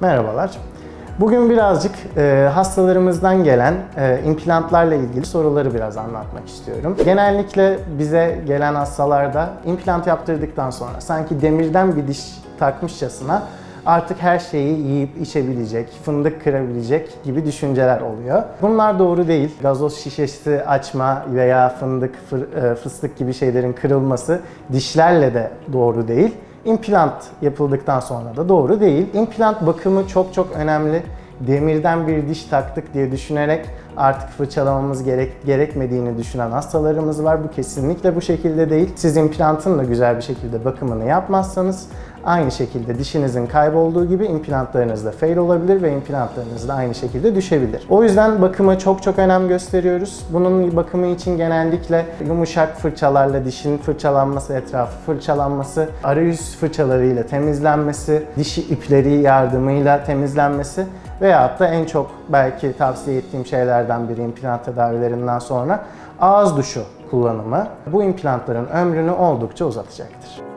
Merhabalar. Bugün birazcık e, hastalarımızdan gelen e, implantlarla ilgili soruları biraz anlatmak istiyorum. Genellikle bize gelen hastalarda implant yaptırdıktan sonra sanki demirden bir diş takmışçasına artık her şeyi yiyip içebilecek, fındık kırabilecek gibi düşünceler oluyor. Bunlar doğru değil. Gazoz şişesi açma veya fındık, e, fıstık gibi şeylerin kırılması dişlerle de doğru değil. İmplant yapıldıktan sonra da doğru değil. İmplant bakımı çok çok önemli. Demirden bir diş taktık diye düşünerek artık fırçalamamız gerek, gerekmediğini düşünen hastalarımız var. Bu kesinlikle bu şekilde değil. Siz implantın da güzel bir şekilde bakımını yapmazsanız aynı şekilde dişinizin kaybolduğu gibi implantlarınız da fail olabilir ve implantlarınız da aynı şekilde düşebilir. O yüzden bakıma çok çok önem gösteriyoruz. Bunun bakımı için genellikle yumuşak fırçalarla dişin fırçalanması, etrafı fırçalanması, arayüz fırçalarıyla temizlenmesi, dişi ipleri yardımıyla temizlenmesi veyahut da en çok belki tavsiye ettiğim şeylerden biri implant tedavilerinden sonra ağız duşu kullanımı bu implantların ömrünü oldukça uzatacaktır.